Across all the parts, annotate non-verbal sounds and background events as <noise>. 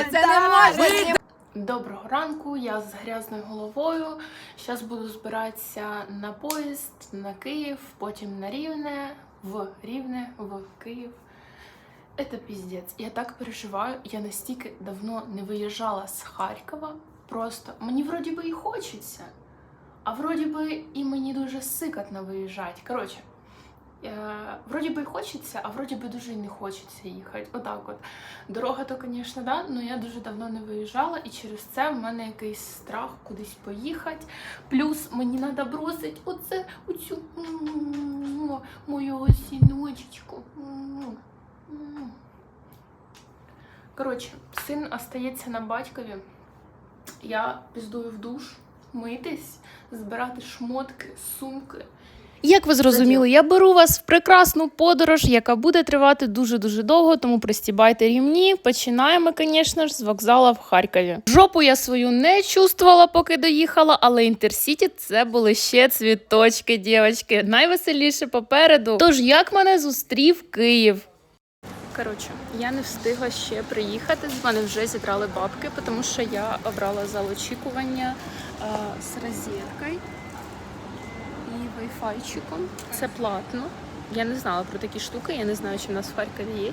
це не можна. Доброго ранку, я з грязною головою. Зараз буду збиратися на поїзд на Київ, потім на Рівне, в Рівне, в Київ. Это піздець. Я так переживаю. Я настільки давно не виїжджала з Харкова. Просто мені вроді би і хочеться, а вроді би і мені дуже сикотно виїжджати. Коротше, е, вроді би хочеться, а вроді би дуже і не хочеться їхати. Отак от. Дорога то, звісно, да, але я дуже давно не виїжджала, і через це в мене якийсь страх кудись поїхати. Плюс мені треба бросити оце, оцю мою сіночечку. М, м. Коротше, син остається на батькові. Я піздую в душ, митись, збирати шмотки, сумки. Як ви зрозуміли, я беру вас в прекрасну подорож, яка буде тривати дуже-дуже довго, тому пристібайте рівні. Починаємо, звісно ж, з вокзала в Харкові. Жопу я свою не чувствувала, поки доїхала, але інтерсіті це були ще цвіточки, дівчатки. Найвеселіше попереду. Тож як мене зустрів Київ? Коротше, я не встигла ще приїхати. З мене вже зібрали бабки, тому що я обрала зал очікування а, з розеткою вайфайчиком. Це платно. Я не знала про такі штуки, я не знаю, чи в нас в Харкові є.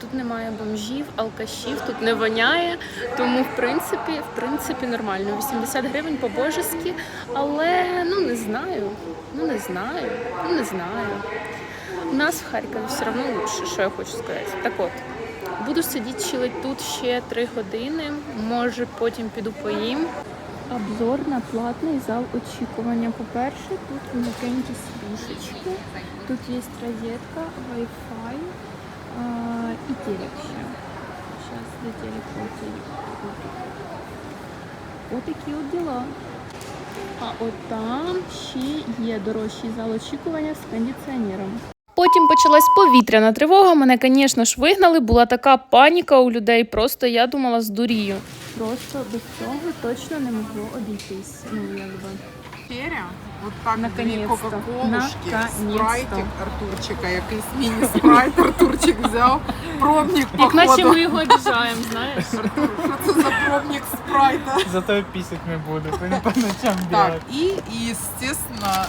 Тут немає бомжів, алкашів, тут не воняє. Тому, в принципі, в принципі, нормально. 80 гривень по-божески, але ну не знаю. Ну не знаю, ну не знаю. У нас в Харкові все одно лучше, що я хочу сказати. Так от, буду сидіти чилить тут ще 3 години, може потім піду поїм. Обзор на платний зал очікування. По-перше, тут м'якенькі стрішечки, тут є розетка, Wi-Fi а, і телек ще. Зараз до телеку телек. Отакі от діла. А от там ще є дорожчий зал очікування з кондиціонером. Потім почалась повітряна тривога. Мене, звісно ж, вигнали. Була така паніка у людей. Просто я думала здурію. Просто без цього точно не могло обійтись. Ну якби. Черя, от так дві Наконец-то. кока-колушки, Наконец-то. спрайтик Артурчика, якийсь міні-спрайт Артурчик взяв, пробник Як наче походу. ми його обіжаємо, знаєш. Артур, що це за пробник спрайта? Зато писать не буду, не по ночам Так, і, і естественно,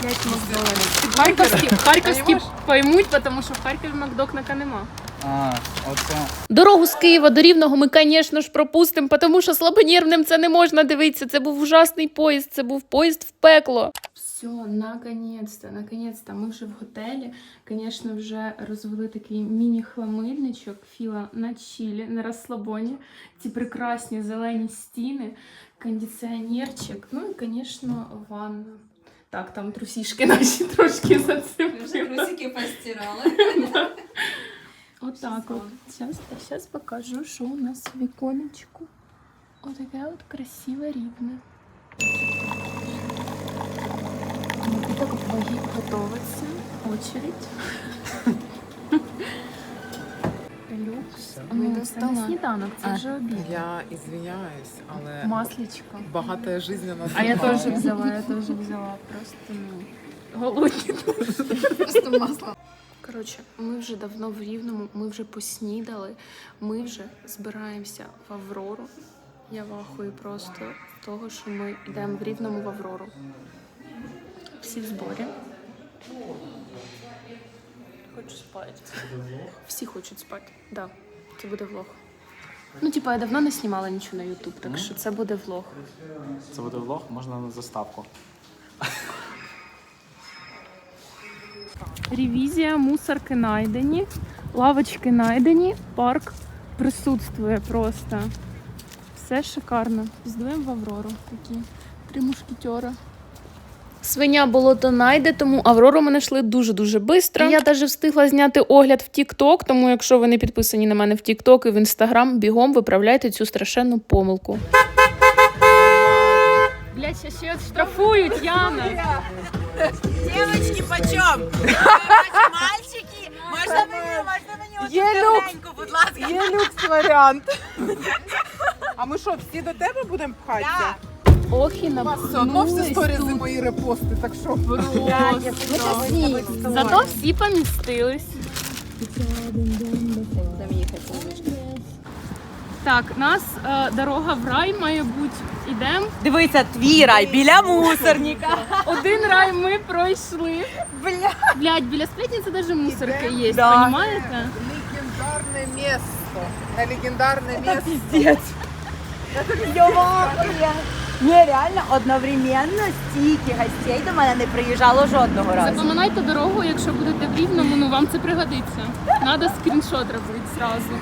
Харківські, харківські Понимаєш? поймуть, тому що в Харкові Макдокнака нема. А, оце. Дорогу з Києва до Рівного ми, звісно ж, пропустимо, тому що слабонервним це не можна дивитися. Це був ужасний поїзд, це був поїзд в пекло. Все, наконец-то, наконец-то. Ми вже в готелі. Звісно, вже розвели такий міні-хламидничок філа на чілі, на розслабоні. Ці прекрасні зелені стіни, кондиціонерчик. Ну і, звісно, ванна. Так, там трусішки <laughs> наші трошки зацепили. Трусики постирала. <laughs> Отак от. Зараз, зараз покажу, що у нас в віконечку. Отаке от красиве рівне. Напиток ваги готовиться. Очередь. <laughs> Люкс. Ми Ну, до це не сніданок, це А, вже обід. Я извиняюсь, але Масличко. багата жизненна А я теж взяла, я теж взяла. Просто ну. Голодні. <laughs> Просто масло. Коротше, ми вже давно в Рівному, ми вже поснідали, ми вже збираємося в Аврору. Я вахую просто того, що ми йдемо в Рівному в Аврору. Всі в зборі. Хочу спати. Всі хочуть спати. Да, це буде влог. Ну, типа, я давно не знімала нічого на YouTube, так що це буде влог. Це буде влог, можна на заставку. Ревізія, мусорки найдені, лавочки найдені, парк присутствує просто. Все шикарно. Здуємо в Аврору. Такі три мушкетера. Свиня болото найде, тому Аврору ми знайшли дуже-дуже швидко. Я навіть встигла зняти огляд в TikTok, тому якщо ви не підписані на мене в TikTok і в Instagram, бігом виправляйте цю страшенну помилку. Блять, ще штрафують, Яна. Девочки, почем? Мальчики, можна мені, можна мені Є люкс. будь ласка. Є люкс варіант. А ми що, всі до тебе будемо пхатися? Да. Ох і У все одно всі сторізи тут. мої репости, так що Зато всі помістились. Так, нас е, дорога в рай має бути. Ідемо. Дивися, твій рай біля мусорника. Один рай ми пройшли. Бля. Блядь, біля сплетниці даже мусорка є, Да. понімаєте? Легендарне місто. На легендарне місто. Ні, реально, одновременно стільки гостей до мене не приїжджало жодного разу. Запам'ятайте дорогу, якщо будете в Рівному, ну вам це пригодиться. Надо скріншот робити зразу.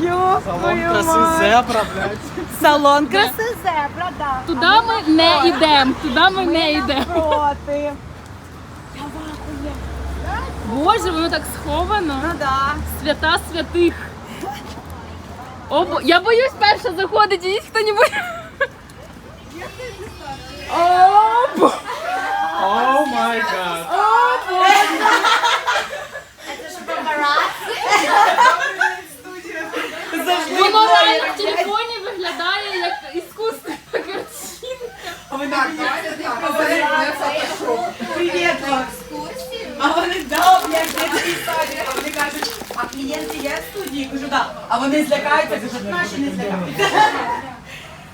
Йо, Салон краси зебра, блядь. Салон краси зебра, да. Туди ми не йдемо, туди ми не йдемо. Проти. Боже, воно так сховано. Ну да. Свята святих. О, бо- я боюсь перша заходити, і ніхто не боїться. О май гад. Воно реально в телефоні виглядає як іскусна картинка. Привіт, А вони да, А вони кажуть, а клієнти є в студії? Кажу, да. А вони злякаються, кажуть, наші не злякаються.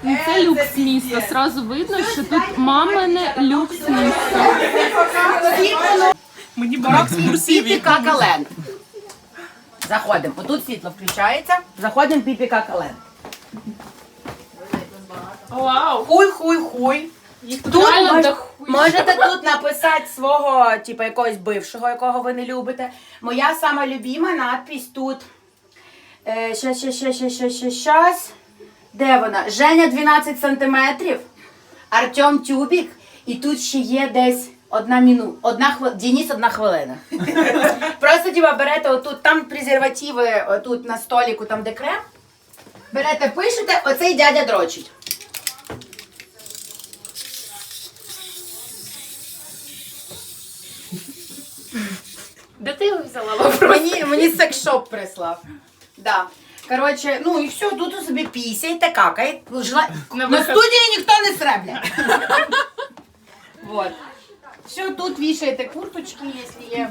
Ну, Це люкс місто. Сразу видно, що тут мамине люкс місто. Піпі какален. Заходимо. Отут світло включається. Заходимо піпі какален. Вау! Хуй, хуй, хуй. Тут реально. Можете тут написати свого, типу, якогось бившого, якого ви не любите. Моя сама любима надпись тут. Е, щас, щас, щас, щас, щас, щас, щас. Де вона? Женя 12 сантиметрів, Артем Тюбік, і тут ще є десь одна міну, одна хвилина. Денис одна хвилина. <laughs> Просто типа берете отут, там презервативи, отут на століку, там де крем. Берете, пишете, оцей дядя дрочить. Де ти його взяла? вопрос? Мені, мені секшоп прислав. Да. Коротше, ну і все, тут собі пісяйте, какає. Жела... На На виход. студії ніхто не сребля. вот. Все, тут вішаєте курточки, якщо є.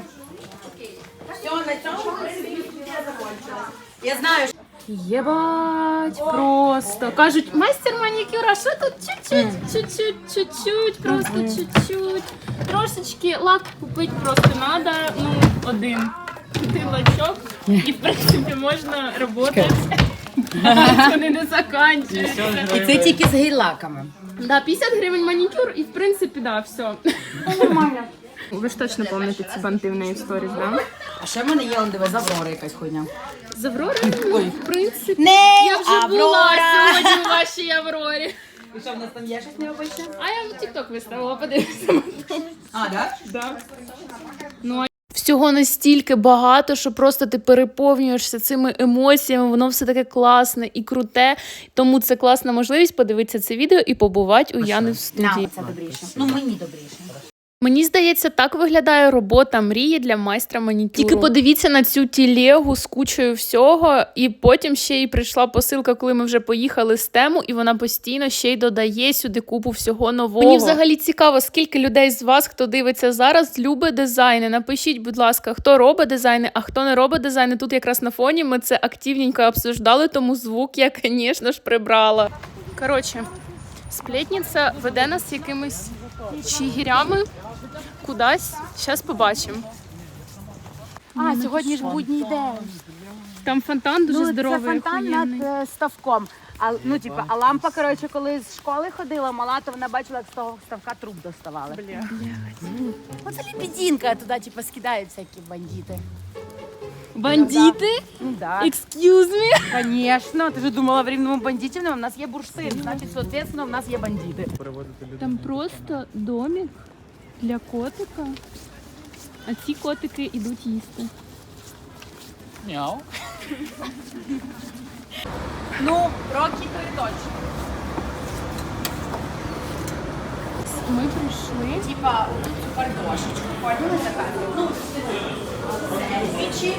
Все, на цьому в принципі, я закончила. Я знаю, що Єбать, просто. Кажуть, майстер манікюра, що тут чуть-чуть, чуть-чуть, чуть-чуть, просто чуть-чуть. Трошечки лак купити просто треба, ну, один. Ти лачок, і в принципі можна працювати. Вони не заканчуються. І це тільки з гейлаками. Да, 50 гривень манікюр, і в принципі, да, все. Нормально. Ви ж точно пам'ятаєте ці банти в неї да? А ще в мене є он диви, з Аврори якась хуйня. З Аврори, ну, в принципі. Не, Я вже була сьогодні у вашій Аврорі. І що в нас там є щось необичне? А я в TikTok виставила, подивися. А, да? Да. Ну, Всього настільки багато, що просто ти переповнюєшся цими емоціями, воно все таке класне і круте. Тому це класна можливість подивитися це відео і побувати у Яни в студії. Нам це добріше. Ну, мені добріше. Мені здається, так виглядає робота мрії для майстра манікюру. Тільки подивіться на цю тілегу з кучою всього, і потім ще й прийшла посилка, коли ми вже поїхали з тему, і вона постійно ще й додає сюди купу всього нового. Мені взагалі цікаво, скільки людей з вас, хто дивиться зараз, любить дизайни. Напишіть, будь ласка, хто робить дизайни, а хто не робить дизайни. Тут якраз на фоні ми це активненько обсуждали, тому звук я, звісно ж, прибрала. Коротше, сплетниця веде нас якимись чигірями кудись. Зараз побачимо. А, сьогодні ж будній день. Там фонтан дуже Ну, це фонтан охуєнний. над е, ставком. А, ну, типу, а лампа, коротше, коли з школи ходила мала, то вона бачила, як з того ставка труп доставали. Бля. Оце лебединка, туди, типу, скидають всякі бандити. Бандити? Ну, да. Excuse me? Звісно, ти ж думала, в рівному бандитів, у нас є бурштин, значить, соответственно, в нас є бандити. Там просто домик для котика, а ці котики йдуть їсти. Мяу. Ну, роки то точно. Ми прийшли. Типа, отут цю картошечку, поняли заказуємо? Ну, сендвічі.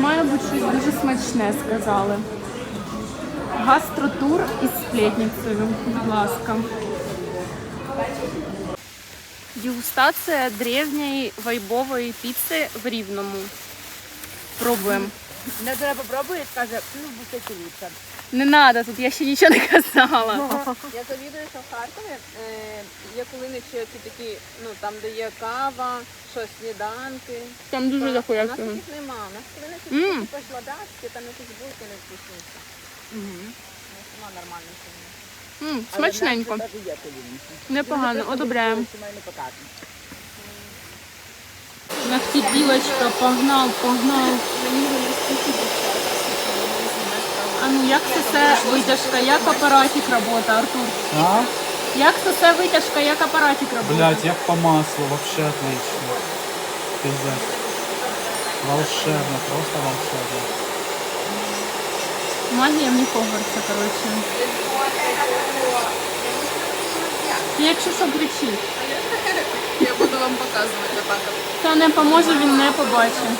Має бути щось дуже смачне, сказали. Гастротур із сплетницею, будь ласка. Дегустація древньої вайбової піци в Рівному. Пробуємо. Наталя попробує і скаже, ну, в буфеті лучше. Не треба, тут я ще нічого не казала. Я завідую, що в Харкові е, є кулиничі ці такі, ну там, де є кава, щось сніданки. Там дуже Так, У нас всього. таких нема. У нас кулиничі М. типу жладацькі, там якісь булки не вкусніше. У нас нема нормальних. М, Смачненько. Непогано, одобряємо. Нахтібілочка, погнав, погнав. А ну як це все витяжка, як апаратик робота, Артур? А? Як це все витяжка, як апаратик робота? Блять, як по маслу, вообще отлично. Пиздец. Волшебно, просто волшебно. Магія мені Хогвартса, коротше. Якщо що, кричи. <laughs> Я буду вам показувати так. Та не поможе, він не побачить.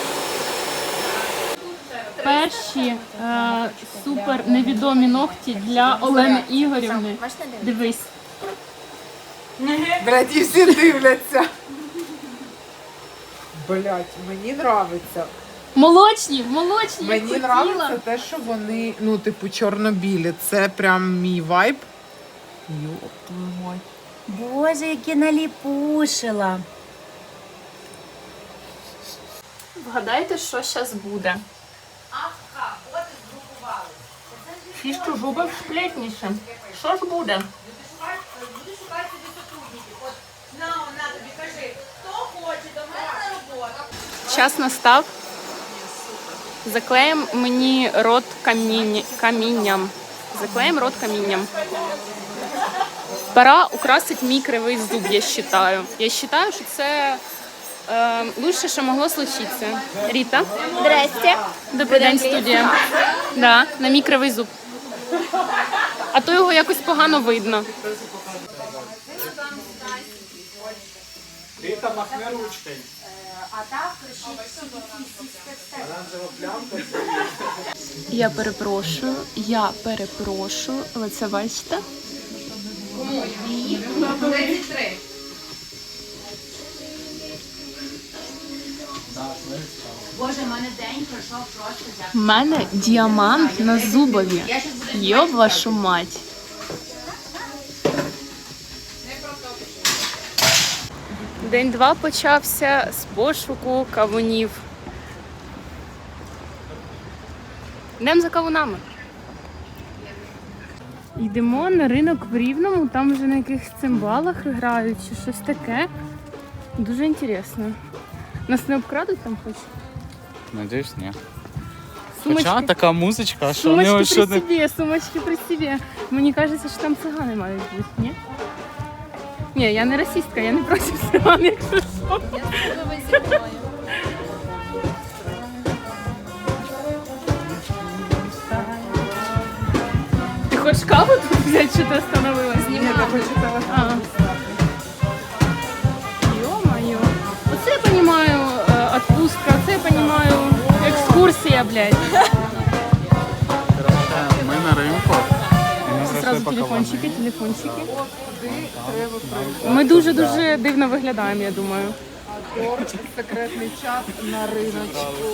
Перші е, супер невідомі ногті для Олени Ігорівни. Дивись. Браті всі дивляться. Блять, мені нравиться. Молочні, молочні. Мені хотіла. нравиться те, що вони, ну, типу, чорно-білі. Це прям мій вайб. Йоп твою мать. Боже, яке наліпушила. Вгадайте, що зараз буде. Фішку жубив сплетніше. Що ж буде? Хто хоче, до мене робота? Час настав. Заклеїмо мені рот каміння, камінням. Заклеїмо рот камінням. Пора украсить мій кривий зуб, я вважаю. Я вважаю, що це е, лучше, що могло случитися. Ріта. Здрасте. Добрий день, студія. Да, на мій кривий зуб. А то його якось погано видно. Рита, махни Я перепрошую, я перепрошую, ви це бачите? Боже, в мене день пройшов просто. У мене діамант на зубові. Йоб вашу мать. День два почався з пошуку кавунів. Йдемо за кавунами. Йдемо на ринок в Рівному, там вже на якихось цимбалах грають чи щось таке. Дуже інтересно. Нас не обкрадуть там хоч? Надеюсь, нет. Сумочки. Хоча така музичка, а що в Сумочки при себе, сумочки при себе. Мені кажеться, що там цигани мають бути, ні? Ні, я не расистка, я не проти циган, якщо що. Ти хочеш каву тут взяти, чи ти остановилась? Ні, я хочу телефон. Ё-моё. Оце я понимаю э, отпустка, оце я понимаю екскурсія, блядь. Телефончики, телефончики. Ми дуже-дуже дивно виглядаємо, я думаю. Секретний чат на риночку.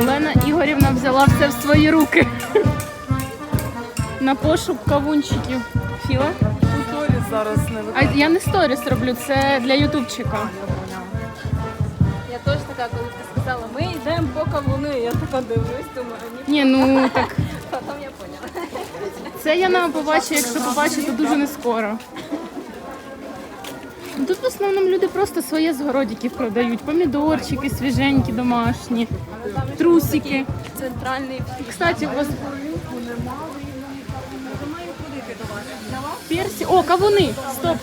Олена Ігорівна взяла все в свої руки. На пошук кавунчиків. Філа? Торі зараз не А я не сторіс роблю, це для ютубчика. Я теж така, коли ти сказала, ми йдемо по кавуни. Я така дивлюсь, думаю, ні, Ні, ну так. потім я поняла. Це я на побачу, якщо побачу, то дуже не скоро. Тут в основному люди просто своє з городиків продають. Помідорчики свіженькі, домашні, трусики. Центральний Кстати, у вас персі. О, кавуни! Стоп!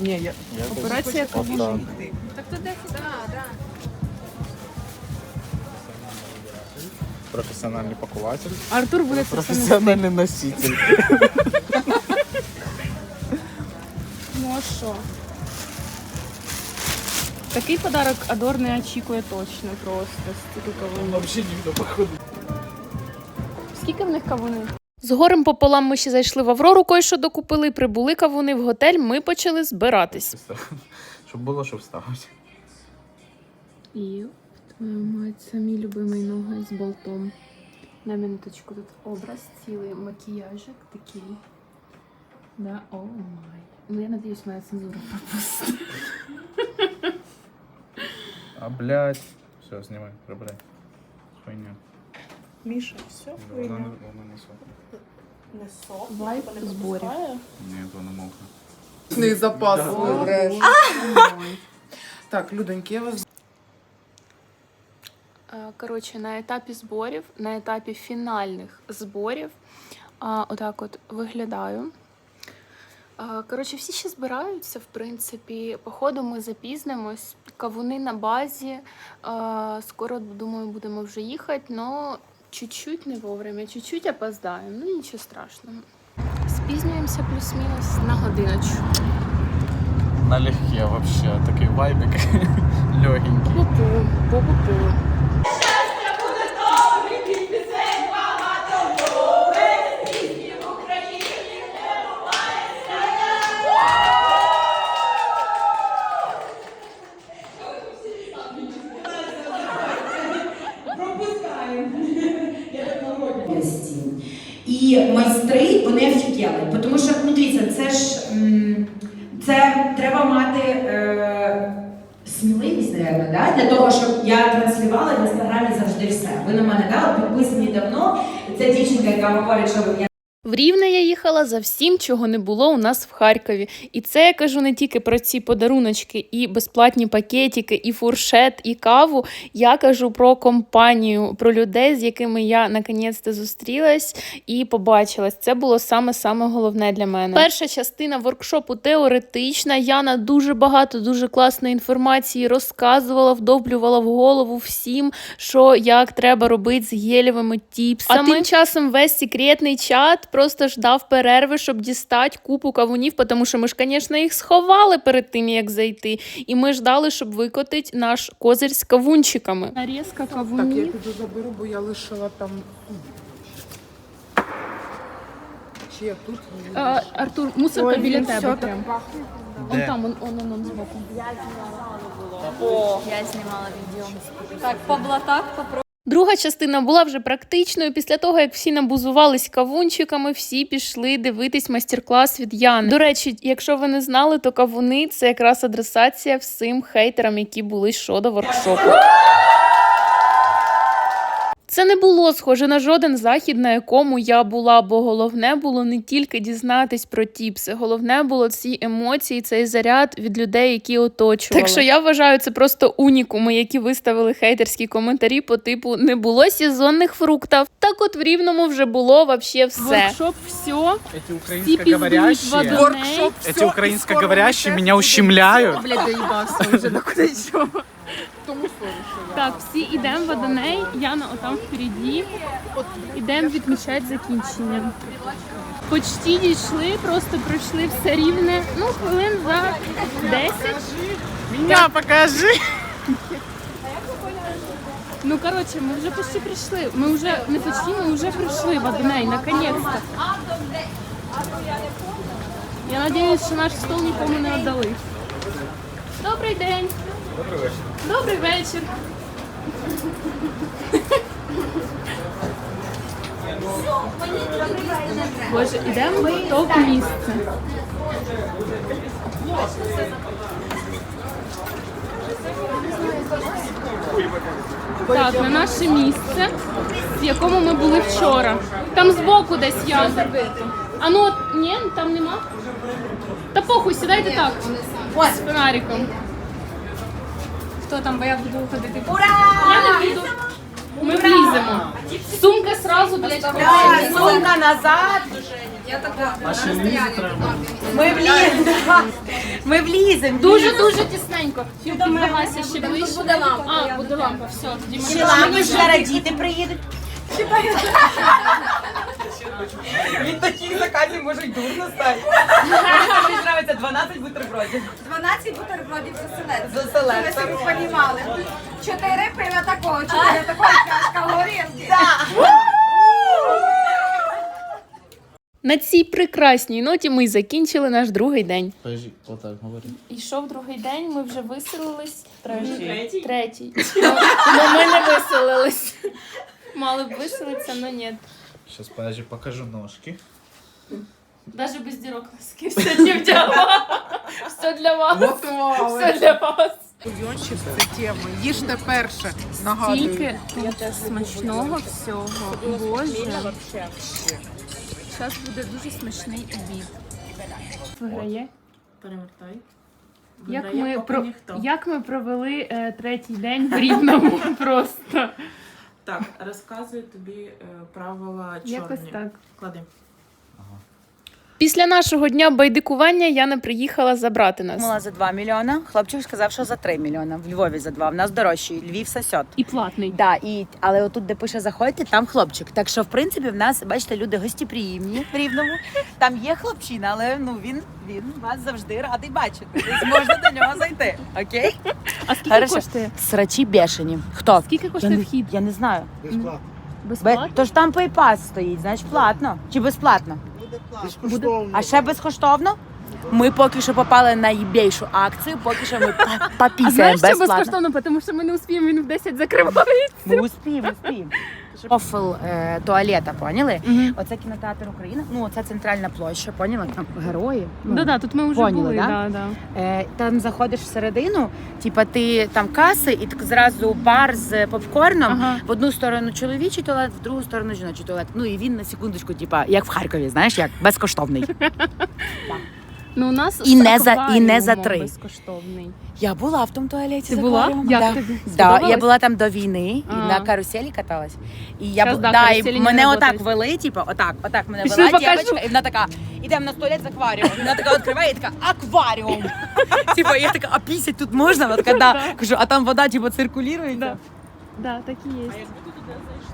Ні, я Операція кавуни. Професіональний пакуватель. Артур буде це все нести. Професіональний носитель. Ну а що? Такий подарок Адор не очікує точно просто. Стільки кавунів. Взагалі ніхто походу. Скільки в них кавуни? З горем пополам ми ще зайшли в Аврору, кое-що докупили, прибули кавуни в готель, ми почали збиратись. Щоб було, що вставити. І Твою мать, самі любимий ноги з болтом. На минуточку тут образ цілий макіяжик такий. Да, о май. Ну я надіюсь, моя цензура пропустить. А, блядь. Все, снимай, пробирай. Хуйня. Міша, все Да, Вона, не- вона не сохне. не сок. Вайп зборів. Ні, вона мокра. Не запас. Так, Людоньки, я вас Е, Коротше, на етапі зборів, на етапі фінальних зборів, отак от виглядаю. Коротше, всі ще збираються, в принципі. Походу, ми запізнимось. Кавуни на базі. Скоро, думаю, будемо вже їхати, але чуть-чуть не вовремя, чуть-чуть опоздаємо. Ну нічого страшного. Спізнюємося плюс-мінус на годиночку. Налегке вообще. Такий вайбик <laughs> легенький. Пу-пу, пу-пу-пу. Thank <laughs> you. Це дівчинка, яка говорить, що я В Рівне я їхала за всім, чого не було у нас в Харкові. І це я кажу не тільки про ці подаруночки, і безплатні пакетики, і фуршет, і каву. Я кажу про компанію, про людей, з якими я наконець-то зустрілась і побачилась. Це було саме саме головне для мене. Перша частина воркшопу теоретична. Яна дуже багато, дуже класної інформації розказувала, вдоблювала в голову всім, що як треба робити з гелєвими тіпсами. А тим часом весь секретний чат просто ждав перерви, щоб дістати купу кавунів, тому що ми ж, звісно, їх сховали перед тим, як зайти. І ми ждали, щоб викотити наш козир з кавунчиками. Нарізка так, я піду заберу, бо я лишила там. Чи я тут? А, Артур, мусорка біля тебе. все прям. так пахне. Он там, он, он, он, он збоку. Я знімала відео. Так, по блатах попробуй. Друга частина була вже практичною. Після того, як всі набузувались кавунчиками, всі пішли дивитись майстер-клас від Яни. До речі, якщо ви не знали, то кавуни це якраз адресація всім хейтерам, які були щодо воркшопу. Це не було схоже на жоден захід, на якому я була, бо головне було не тільки дізнатись про тіпси, головне було ці емоції, цей заряд від людей, які оточували. Так що я вважаю, це просто унікуми, які виставили хейтерські коментарі по типу не було сезонних фруктів. Так от в рівному вже було вообще все. Воркшоп все. Эти Адоней. Воркшоп, Эти украинскоговорящие меня ущемляют. Блядь, доїбався вже до куди йшов. Тому сорі, що я. Так, всі йдемо в Адоней, Яна отам впереді. Ідемо відмічати закінчення. Почти дійшли, просто пройшли все рівне. Ну, хвилин за 10. Меня покажи. Ну, коротше, ми вже почти прийшли. Ми вже не почти, ми вже прийшли в Адоней, наконець-то. Я сподіваюся, що наш стол нікому не віддали. Добрий день. Добрий вечір. Добрий вечір. Боже, ідемо в топ місце. Так, на наше місце, в якому ми були вчора. Там збоку десь я. А ну ні, там нема. Та похуй, сідайте так. З фонариком. Хто там, бо я буду ходити. Я не буду. Ми вліземо. Сумка сразу, блядь, сумка назад. Ми вліземо. <laughs> Ми вліземо. Дуже-дуже тісненько. Піддавайся ще ближче. буде лампа, А, я буде лампа, все. Ще лампи ж радіти діти приїдуть. Від таких заказів може й дурно стати. Мені подобається 12 бутербродів. 12 бутербродів за селед. За Щоб селед. ви собі понімали. Чотири пива такого, чотири такого, чашка горілки. На цій прекрасній ноті ми й закінчили наш другий день. Подожди, отак говори. Ішов другий день, ми вже виселились. Третій. Третій. Ну ми не виселились. Мали б виселитися, але ні. Сейчас, подожди, покажу ножки. Навіть без дірок носки все не вдягла. Все для вас. Готували. Все для вас. Бульйончик це тема. Їжте перше. Нагадую. Тільки тут смачного всього. Боже. Зараз буде дуже смачний обід. Виграє. Перевертай. Як ми, про... ніхто. Як ми провели е, третій день в Рівному <laughs> просто. Так, розказую тобі е, правила чорні. Якось так. Клади. Після нашого дня байдикування Яна приїхала забрати нас. Мала за 2 мільйона. Хлопчик сказав, що за 3 мільйона. В Львові за 2. В нас дорожчий. Львів сосет. І платний. Да, і, але отут, де пише заходьте, там хлопчик. Так що, в принципі, в нас, бачите, люди гостєприємні в Рівному. Там є хлопчина, але ну він, він вас завжди радий бачити. Можна до нього зайти. Окей? А скільки Хорошо. коштує? Срачі бешені. Хто? Скільки Я коштує не, вхід? я не знаю. Безплатно. Бе, Безплатно? тож там PayPass стоїть, значить платно. Чи безплатно? Безкоштовно. А ще безкоштовно? Ми поки що попали на їбейшу акцію, поки що ми па- А попісяємо знаєш, що безплатно. безкоштовно, тому що ми не успіємо, він в 10 закриває. Ми успіємо, успіємо. Профіл е, туалета, поняли? Мгм. Оце кінотеатр Україна. Ну, оце центральна площа, поняла? Там герої. Ну, Да-да, тут ми вже поняли, були. да? Да, да. Е, там заходиш всередину, типа ти там каси, і так зразу бар з попкорном. Ага. В одну сторону чоловічий туалет, в другу сторону жіночий туалет. Ну і він на секундочку, типа, як в Харкові, знаєш, як безкоштовний. <laughs> Ну, у нас І не за- і не за три. безкоштовний. Я була в тому туалеті. Ти з була? акваріумом, Як да. тобі? Да, Сподобалось? я була там до війни і А. на каруселі каталась. І я Щас, бу- да, да, і каруселі не мене отак работають. вели, типу, отак, отак мене Пішли, вела покажу. дівчинка, і вона така, ідемо на туалет з акваріумом. Вона така відкриває і така, акваріум. <laughs> Типу, я така, а пісять тут можна? Вона така, да. <laughs> Кажу, а там вода, типу, циркулюється. Да. Да, так і є.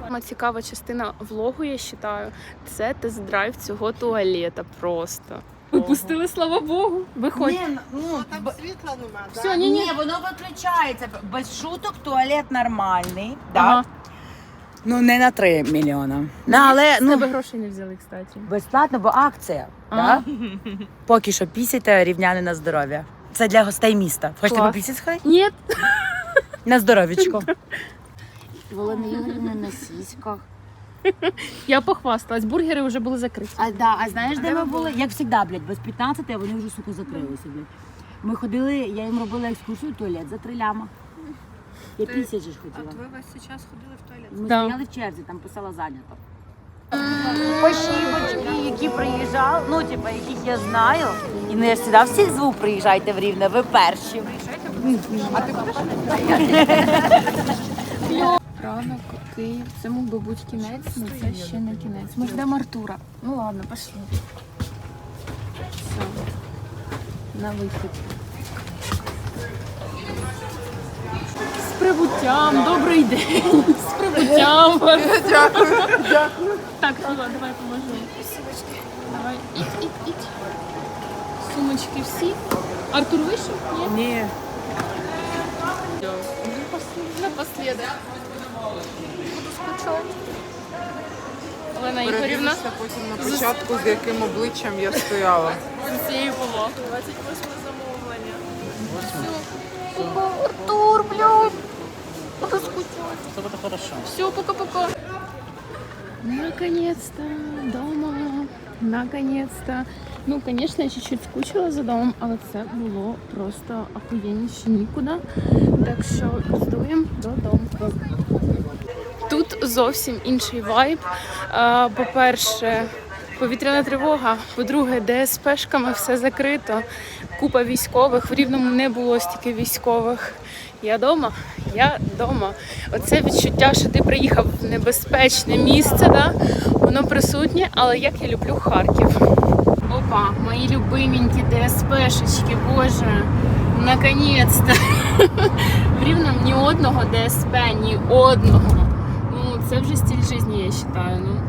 Сама цікава частина влогу, я вважаю, це тест-драйв цього туалета просто. Випустили, слава Богу. Виходь. Ні, ну, б- світла немає. Все, ні, ні. ні, воно виключається. Без шуток туалет нормальний, Ага. да. Ну, не на 3 мільйона. Ну, але, З тебе ну, грошей не взяли, кстати. Безплатно, бо акція. Да? Поки що пісяйте рівняне на здоров'я. Це для гостей міста. Хочете Клас. попісять сходити? Ні, На здоров'ячко. <laughs> Володимир Ігорівна на сіськах. Я похвасталась. Бургери вже були закриті. А, да, а знаєш, де ми були? Як завжди, блядь, без 15, а вони вже, сука, закрилися, блядь. Ми ходили, я їм робила екскурсію в туалет за три ляма. Я пісять же ж хотіла. Ви вас зараз ходили в туалет? Ми Да. стояли в черзі, там писала зайнято. Спасибочки, які приїжджали, ну, типу, яких я знаю. І я ж сюди всіх звук приїжджайте в Рівне, ви перші. А ти будеш? Ранок, Київ, це мог би бути кінець, але це ще не кінець. Ми ждемо Артура. Ну ладно, пошли. Все. На вихід. З прибуттям, добрий день. З прибуттям. Дякую, дякую. Так, Філа, давай поможу. Давай, ідь, ідь, ідь. Сумочки всі. Артур вийшов? Ні? Ні. Напоследок. Олена Ігорівна. Передивишся потім на початку, з яким обличчям я стояла. З цією було. 28 замовлення. Артур, блядь. Це буде хорошо. Все, пока-пока. Наконец-то дома. Наконец-то. Ну, конечно, я чуть-чуть скучила за домом, але це було просто охуєнніше нікуди. Так що здуємо додому. Тут зовсім інший вайб. По-перше, повітряна тривога. По-друге, ДСПшками все закрито. Купа військових. В рівному не було стільки військових. Я вдома, я вдома. Оце відчуття, що ти приїхав в небезпечне місце, да? воно присутнє, але як я люблю Харків. Опа, мої любименькі ДСПшечки, боже, наконець-то. <laughs> В Рівному ні одного ДСП, ні одного. Це вже стиль жизни, я вважаю. Ну,